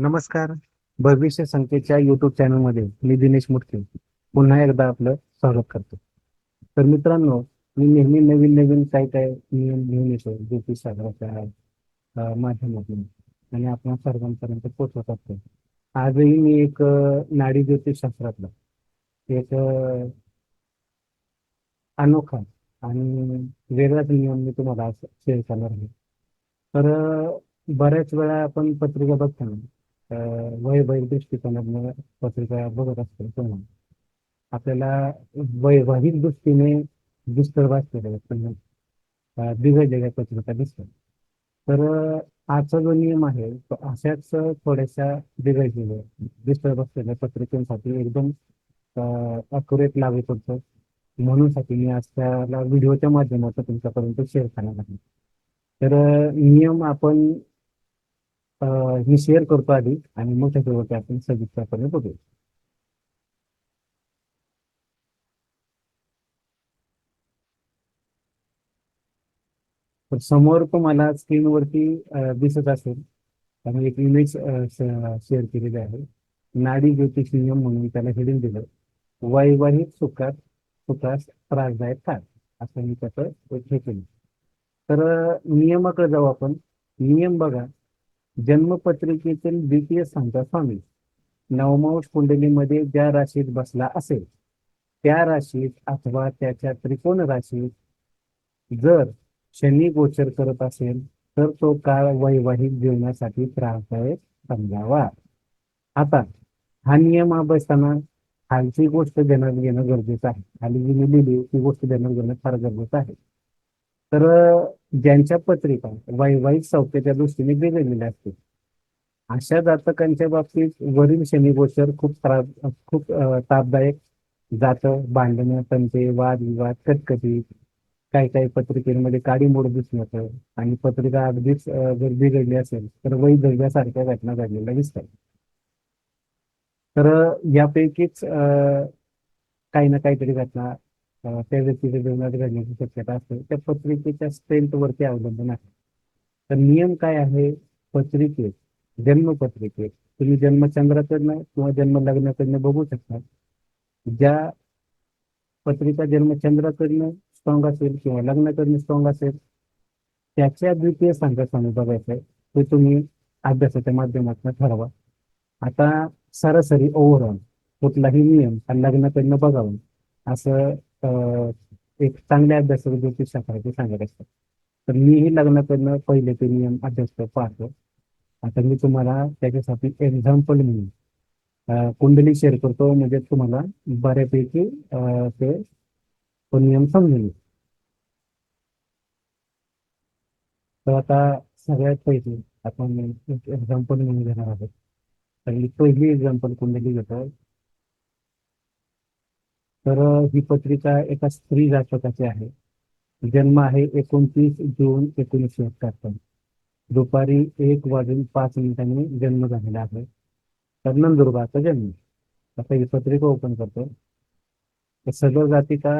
नमस्कार. भविष्य संख्येच्या युट्यूब चॅनलमध्ये मी दिनेश मुटके. पुन्हा एकदा आपलं स्वागत करतो. तर मित्रांनो मी नेहमी नवीन नवीन काय काय नियम घेऊन येतो ज्योतिषशास्त्राच्या सागराच्या माध्यमातून. आणि आपण सर्वांपर्यंत पोचवत असतो. आजही मी एक नाडी नाडी ज्योतिषशास्त्रातला एक अनोखा आणि वेगळाच नियम मी तुम्हाला शेअर करणार आहे. तर बऱ्याच वेळा आपण पत्रिका बघताना वैवाहिक दृष्टिकोनातून पत्रिका बघत असतो तेव्हा आपल्याला वैवाहिक दृष्टीने डिस्टर्ब असलेल्या पण बिघडलेल्या पत्रिका दिसतात. तर आजचा जो नियम आहे तो अशाच थोड्याशा बिघडलेल्या डिस्टर्ब असलेल्या पत्रिकांसाठी एकदम अक्युरेट लागू पडतो. म्हणूनसाठी मी आज त्याला व्हिडिओच्या माध्यमातून तुमच्यापर्यंत शेअर करणार आहे. तर नियम आपण मी शेअर करतो आधी आणि मग त्याच्यावरती आपण सविस्तरपणे बघू. तर समोर तुम्हाला स्क्रीनवरती दिसत असेल. त्यामुळे एक इमेज शेअर केलेली आहे. नाडी ज्योतिष नियम म्हणून त्याला हेडिंग दिलं. वैवाहिक सुखात सुखास त्रासदायक काय असं मी त्याचं हे केलं. तर नियमाकडे जाऊ आपण. नियम बघा. जन्मपत्रिकेतील द्वितीय सांगता स्वामी नवमांश कुंडलीमध्ये ज्या राशीत बसला असेल त्या राशीत अथवा त्याच्या त्रिकोण राशीत जर शनी गोचर करत असेल तर तो काळ वैवाहिक जीवनासाठी त्रासदायक समजावा. आता हा नियम अभ्यासताना खालची गोष्ट देण्यात घेणं गरजेचं आहे. खाली जी मी लिहिली ती गोष्ट देण्यात घेणं फार गरजेचं आहे. तर ज्यांच्या पत्रिका वैवाहिक सौख्याच्या दृष्टीने बिघडलेल्या असतील. अशा जातकांच्या बाबतीत वरील शनिगोचर खूप त्रास खूप तापदायक जातं. भांडणं तंटे वाद विवाद कटकटी काही काही पत्रिकेमध्ये काडी मोड दिसण्याचं आणि पत्रिका अगदीच जर बिघडली असेल तर वैधव्यासारख्या घटना घडलेल्या दिसतात. तर यापैकीच अं, काही ना काहीतरी घटना अं, त्या व्यक्तीच्या जीवनात घडण्याची शक्यता असते. त्या पत्रिकेच्या स्ट्रेंथ वरती अवलंबून आहे. तर नियम काय आहे? पत्रिकेत जन्मपत्रिकेत तुम्ही जन्मचंद्राकडनं किंवा जन्म लग्नाकडनं बघू शकता. ज्या पत्रिका जन्मचंद्राकडनं स्ट्रॉंग असेल किंवा लग्नाकडनं स्ट्रॉंग असेल त्याच्या द्वितीय सांगासाठी बघायचं आहे ते तुम्ही अभ्यासाच्या माध्यमातून ठरवा. आता सरासरी ओव्हरऑल कुठलाही नियम हा लग्नाकडनं बघावं. असं एक चांगल्या अभ्यासक ज्योतिषशास्त्राचे सांगत असतात. तर मीही लग्नाकडनं पहिले ते नियम अभ्यास पाहतो. आता मी तुम्हाला त्याच्यासाठी एक्झाम्पल म्हणून कुंडली शेअर करतो. म्हणजे तुम्हाला बऱ्यापैकी ते तो नियम समजून येईल तर आता सगळ्यात पहिले आपण एक्झाम्पल म्हणून घेणार आहोत. तर पहिली एक्झाम्पल कुंडली घेतो तर ही पत्रिका एका स्त्री जातकाची आहे. जन्म आहे एकोणतीस जून एकोणीसशे एकाहत्तर. दुपारी एक वाजून पाच मिनिटांनी जन्म झालेला आहे. तर नंदुरबारचा जन्म. आता ही पत्रिका ओपन करतो तर सदर जातिका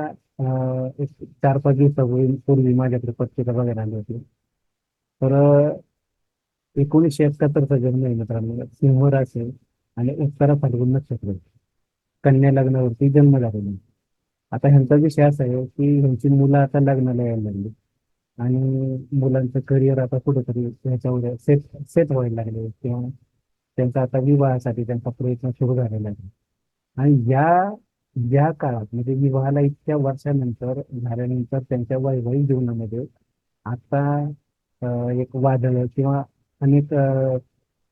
एक चार पाच दिवसापूर्वी पूर्वी माझ्याकडे पत्रिका बघायला आली होती. तर एकोणीसशे एकाहत्तरचा जन्म आहे मित्रांनो. सिंह राशी आणि उत्तरा फाल्गुन नक्षत्र. कन्या लग्नावरती जन्म झालेला. आता ह्यांचा विषय असा आहे की ह्यांची मुलं आता लग्नाला यायला लागली. आणि मुलांचं करिअर आता कुठेतरी ह्याच्यावर सेट सेट व्हायला लागले. किंवा त्यांचा आता विवाहासाठी त्यांचा प्रयत्न सुरू झालेला आहे. आणि या या काळात म्हणजे विवाहाला इतक्या वर्षानंतर झाल्यानंतर त्यांच्या वैवाहिक जीवनामध्ये आता एक वादळ किंवा अनेक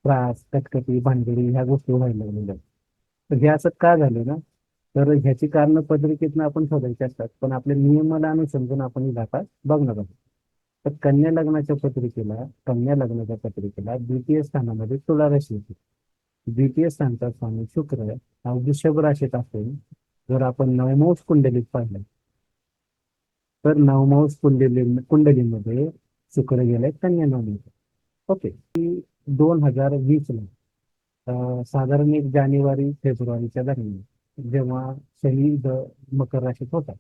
त्रास कटकटी भानगडी ह्या गोष्टी व्हायला लागलेल्या आहेत. तर हे असं का झालं ना? तर ह्याची कारणं पत्रिकेतनं आपण शोधायची असतात. पण आपल्या नियमाला समजून आपण ही जाता बघणार आहोत. तर कन्या लग्नाच्या पत्रिकेला कन्या लग्नाच्या पत्रिकेला द्वितीय स्थानामध्ये तुला राशी येते. द्वितीय स्थानचा स्वामी शुक्र हा वृषभ राशीत असेल. जर आपण नवमांश कुंडलीत पाहिलं तर नवमांश कुंडली कुंडलीमध्ये शुक्र गेलाय कन्या नवमी. ओके. दोन हजार वीस ला साधारण एक जानेवारी फेब्रुवारीच्या दरम्यान जेव्हा शनी द मकर राशीत होता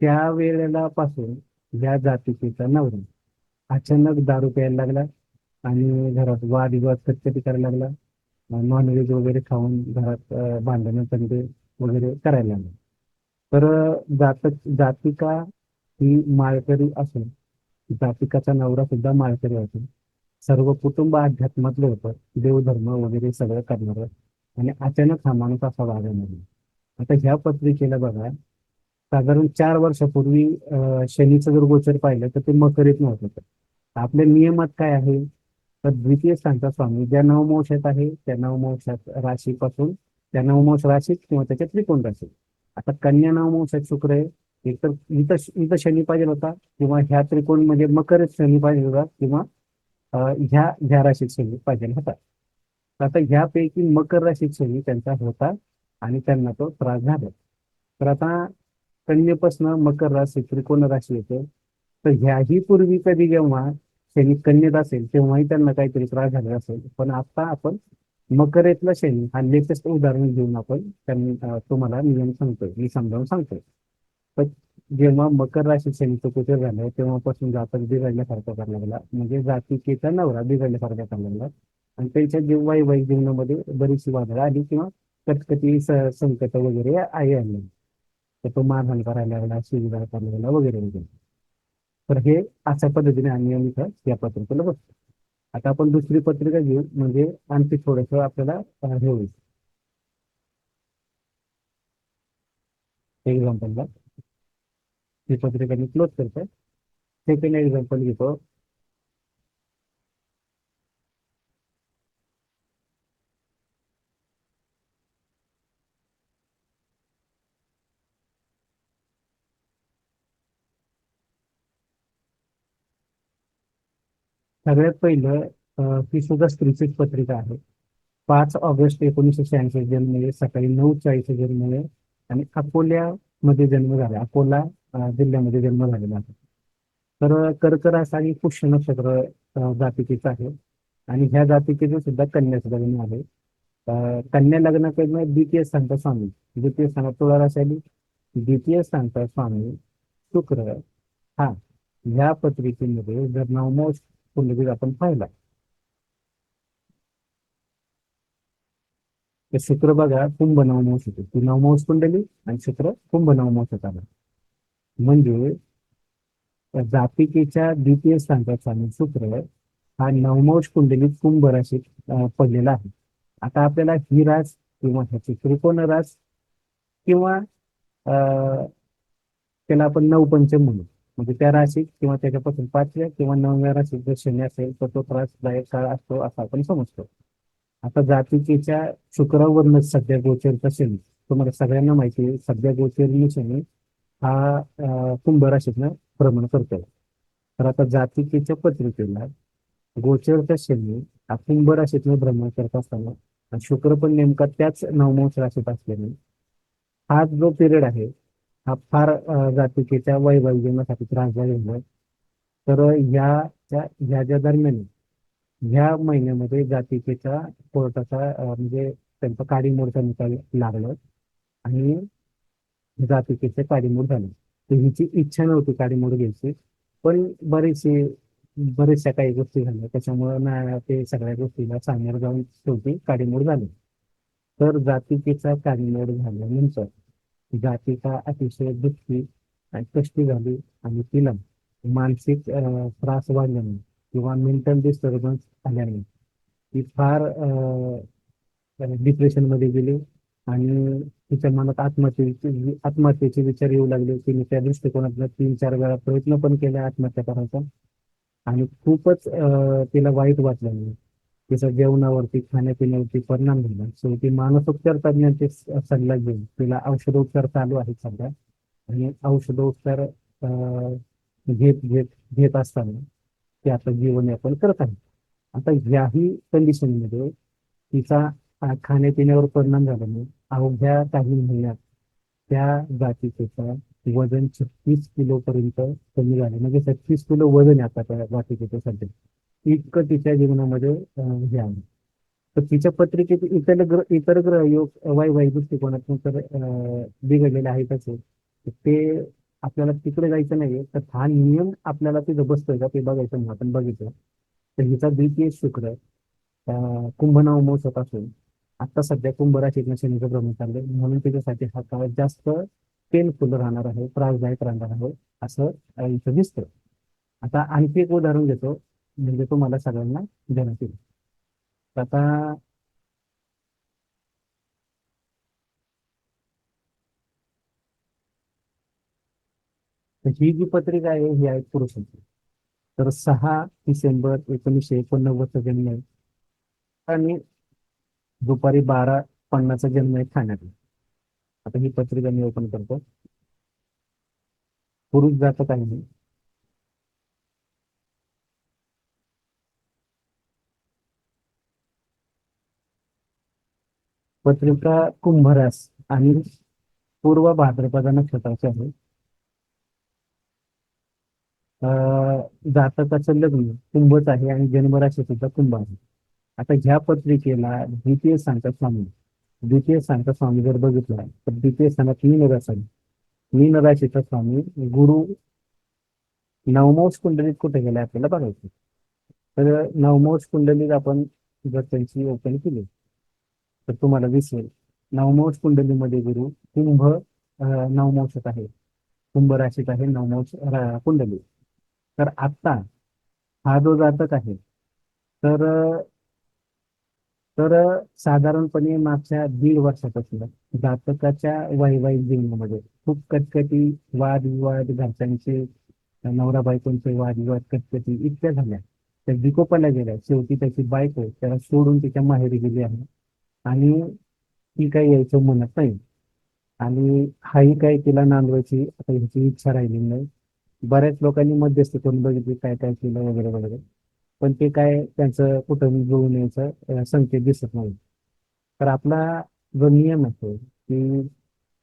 त्या वेळेला पासून या जातीचा नवरा अचानक दारू प्यायला लागला आणि घरात वादविवाद कधी करायला लागला. नॉनव्हेज वगैरे खाऊन घरात भांडणं तंडे वगैरे करायला लागला. तर जातक जातिका ही माळकरी असून जातिकाचा नवरा सुद्धा माळकरी असून सर्व कुटुंब अध्यात्मातलं होतं. देवधर्म वगैरे सगळं करणार. आणि अचानक हा माणूस असा वागा नाही आता ह्या पत्रिकेला बघा साधारण चार वर्षापूर्वी शनीचं जर गोचर पाहिलं तर ते मकरीत नव्हतं. आपल्या नियमात काय आहे? तर द्वितीय स्थानचा स्वामी ज्या नवमंशात आहे त्या नवमोशात राशीपासून त्या नवमंश राशीत किंवा त्याच्या त्रिकोण राशीत. आता कन्या नवमोशात शुक्र आहे. एकतर इथं इथं शनी पाहिजे होता किंवा ह्या त्रिकोण म्हणजे मकर शनी पाहिजे होता किंवा ह्या ह्या राशीत शनी पाहिजे होता. आता ह्यापैकी मकर राशीत शनी त्यांचा होता आणि त्यांना तो त्रास झाला. तर आता कन्येपासून मकर राशी त्रिकोण राशी येते. तर ह्याही पूर्वी कधी जेव्हा शनी कन्येत असेल तेव्हाही त्यांना काहीतरी त्रास झाला असेल. पण आता आपण मकरेतला शनी हा लेटेस्ट उदाहरण घेऊन आपण त्यांना तुम्हाला नियम सांगतोय मी समजावून सांगतोय. पण जेव्हा मकर राशी शनीचं कुठे झालं तेव्हापासून जातक बिघडल्यासारखा करायला लागला. म्हणजे जातीकेचा नवरा बिघडल्यासारखा करायला लागला. आणि त्यांच्या जीव वैवाहिक जीवनामध्ये बरीचशी वादळ आली किंवा कटकटी संकट वगैरे आई आले. तर तो मारहाण करायला लागला शिवीगाळ करायला लागला वगैरे वगैरे. तर हे अशा पद्धतीने आम्ही आम्ही या पत्रिकेला बघतो. आता आपण दुसरी पत्रिका घेऊ म्हणजे आणखी थोडस आपल्याला हे होईल. एक्झाम्पलला ही पत्रिका मी क्लोज करतो सेकंड एक्झाम्पल घेतो. सगळ्यात पहिलं ही सुद्धा स्त्रीचीच पत्रिका आहे. पाच ऑगस्ट एकोणीसशे शहाऐंशी जन्म सकाळी नऊ चाळीस जन्म आणि अकोल्या मध्ये जन्म झाला. अकोला जिल्ह्यामध्ये जन्म झालेला आहे. तर कर्क रास पुष्य नक्षत्र जातीचीच आहे. आणि ह्या जातिकेचं सुद्धा कन्याचं लग्न आहे कन्या लग्नाकडनं द्वितीय स्थानचा स्वामी. द्वितीय स्थानात तुळा रासायली द्वितीय स्थानचा स्वामी शुक्र. हा ह्या पत्रिकेमध्ये जर नवमोष कुंडलीत आपण पाहिला तर शुक्र बघा कुंभ नवमांश होते ती नवमांश कुंडली आणि शुक्र कुंभ नवमोशात आला म्हणजे जातिकेच्या द्वितीय स्थानचा स्वामी शुक्र हा नवमांश कुंडलीत कुंभ राशीत पडलेला आहे. आता आपल्याला ही रास किंवा ह्याची त्रिकोण रास किंवा त्याला आपण नवपंचम म्हणू. म्हणजे त्या राशीत किंवा त्याच्यापासून पाचव्या किंवा नवव्या राशीत जर शनी असेल तर तो त्रासदायक काळ असतो असं आपण समजतो. आता जातिकेच्या शुक्रावरनं सध्या गोचरचा शनी. तुम्हाला सगळ्यांना माहिती आहे सध्या गोचर शनी हा कुंभ राशीतनं भ्रमण करतोय. तर आता जातिकेच्या पत्रिकेला गोचरच्या शनी हा कुंभ राशीतनं भ्रमण करत असताना शुक्र पण नेमका त्याच नवमांश राशीत असल्याने हा जो पिरियड आहे हा फार जातिकेच्या वैवाहिक जीवनासाठी त्रासदायक तर ह्या ह्या ज्या दरम्यान ह्या महिन्यामध्ये जातिकेच्या कोर्टाचा म्हणजे त्यांचा काडीमोडचा निकाल लागलं आणि जातिकेचे काडीमोड झाले. तर हिची इच्छा नव्हती काडीमोड घ्यायची पण बरेचसे बरेचशा काही गोष्टी झाल्या. त्याच्यामुळे ना ते सगळ्या गोष्टीला सामोरं जाऊन शेवटी काडीमोड झाली. तर जातिकेचा काडीमोड झाल्यानंतर जातिका अतिशय दुःखी आणि कष्टी झाली आणि तिला मानसिक त्रास वाढल्यामुळे किंवा मेंटल डिस्टर्बन्स आल्याने. ती फार डिप्रेशनमध्ये गेली आणि तिच्या मनात आत्महत्येची आत्महत्येचे विचार येऊ लागले. तिने त्या दृष्टिकोनातनं तीन चार वेळा प्रयत्न पण केला आत्महत्या करायचा. आणि खूपच तिला वाईट वाटलं. तिचा जेवणावरती खाण्यापिण्यावरती परिणाम झाला. सो ती मानसोपचार तज्ञांचे सल्ला घेऊन तिला औषधोपचार चालू आहेत सध्या. आणि औषधोपचार घेत घेत घेत असताना ते आता जीवन यापन करत आहे आता याही कंडिशनमध्ये तिचा खाण्यापिण्यावर परिणाम झाल्याने अवघ्या काही महिन्यात त्या जातीचा वजन छत्तीस किलो पर्यंत कमी झाले. म्हणजे छत्तीस किलो वजन आहे आता त्या जातीचं सध्या. इतकं तिच्या जीवनामध्ये हे आलं तर तिच्या पत्रिकेत इतर ग्रह इतर ग्रह योग वैवाहिक दृष्टिकोनातून तर बिघडलेले आहेतच ते आपल्याला तिकडे जायचं नाही तर हा नियम आपल्याला तिथं बसतोय का ते बघायचं म्हणून आपण बघितलं. तर हिचा द्वितीय शुक्र कुंभ कुंभ महोत्सव असून आता सध्या कुंभ राशीत शनीचं भ्रमण चाललंय. म्हणून त्याच्यासाठी हा काळ जास्त पेनफुल राहणार आहे त्रासदायक राहणार आहे असं इथं दिसतं आता आणखी एक उदाहरण घेतो म्हणजे तुम्हाला सगळ्यांना देण्यात येईल आता तर ही जी पत्रिका आहे ही आहे पुरुषांची. तर सहा डिसेंबर एकोणीसशे एकोणनव्वदचा जन्म आहे. आणि दुपारी बारा पन्नासचा जन्म आहे ठाण्यात आता ही पत्रिका मी ओपन करतो. पुरुष जात काही नाही. पत्रिका कुंभरास आणि पूर्व भाद्रपदा नक्षत्राची आहे. अं, जातकाचं लग्न कुंभच आहे आणि जन्मराशी सुद्धा कुंभ आहे. आता ह्या पत्रिकेला द्वितीय सांगता स्वामी द्वितीय सांगता स्वामी जर बघितला तर द्वितीय स्थानात मीन राशी आहे. मीन राशीचा स्वामी गुरु नवमोष कुंडलीत कुठे गेला आपल्याला बघायचं तर नवमोष कुंडलीत आपण जर त्यांची ओपन केली तर तुम्हाला दिसेल नवमोष कुंडलीमध्ये गुरु कुंभ अं, नवमोषात आहे. कुंभ राशीत आहे नवमोष रा- कुंडली. तर आत्ता हा जो जातक आहे तर तर साधारणपणे मागच्या दीड वर्षापासून जातकाच्या वैवाहिक जीवनामध्ये खूप कटकटी वादविवाद घरच्यांचे नवरा बायकोंचे वादविवाद कटकटी इतक्या झाल्या. त्या विकोपाला गेल्या. शेवटी त्याची बायको त्याला सोडून तिच्या माहेरी गेली आहे. आणि ती काही यायचं म्हणत नाही. आणि हाही काही तिला नांदवायची आता ह्याची इच्छा राहिली नाही. बऱ्याच लोकांनी मध्यस्थी करून बघितली काय काय केलं वगैरे वगैरे. पण ते काय त्यांचं कुठं जुळून यायचं संकेत दिसत नाही. तर आपला जो नियम आहे की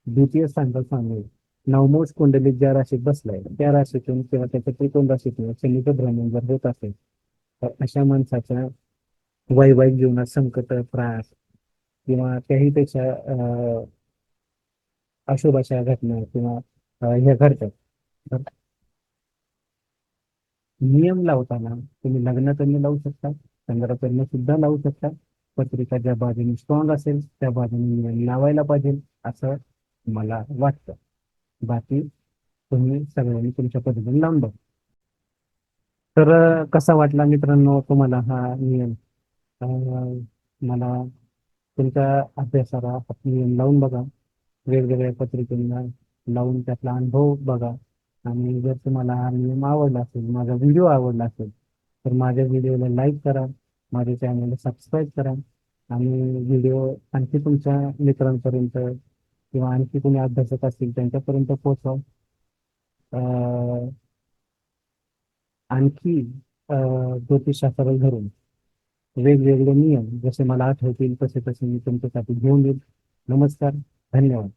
द्वितीय सांगता सांगू. नवमोज कुंडलीत ज्या राशीत बसलाय त्या राशीतून किंवा त्याच्या त्रिकोण राशीतून शनीचं भ्रमण जर होत असेल तर अशा माणसाच्या वैवाहिक जीवनात संकट त्रास किंवा त्याहीपेक्षा अं, अशुभाच्या घटना किंवा ह्या घडतात. नियम लावताना तुम्ही लग्नातही लावू शकता चंद्रातनं सुद्धा लावू शकता. पत्रिका ज्या बाजूने स्ट्रॉंग असेल त्या बाजूने नियम लावायला पाहिजे असं मला वाटतं. बाकी तुम्ही सगळ्यांनी तुमच्या पद्धतीने लावून बघा. तर कसा वाटला मित्रांनो तुम्हाला हा नियम? मला तुमच्या अभ्यासाला हा नियम लावून बघा. वेगवेगळ्या पत्रिकांना लावून त्यातला अनुभव बघा. आणि जर तुम्हाला हा नियम आवडला असेल माझा व्हिडिओ आवडला असेल तर माझ्या व्हिडिओला लाईक करा माझ्या चॅनलला सबस्क्राईब करा आणि व्हिडिओ आणखी तुमच्या मित्रांपर्यंत किंवा आणखी कोणी अभ्यासक असतील त्यांच्यापर्यंत पोहोचवा. आणखी अं, ज्योतिषशास्त्राला धरून वेगवेगळे नियम जसे मला आठवतील तसे तसे मी तुमच्यासाठी घेऊन येईल. नमस्कार धन्यवाद.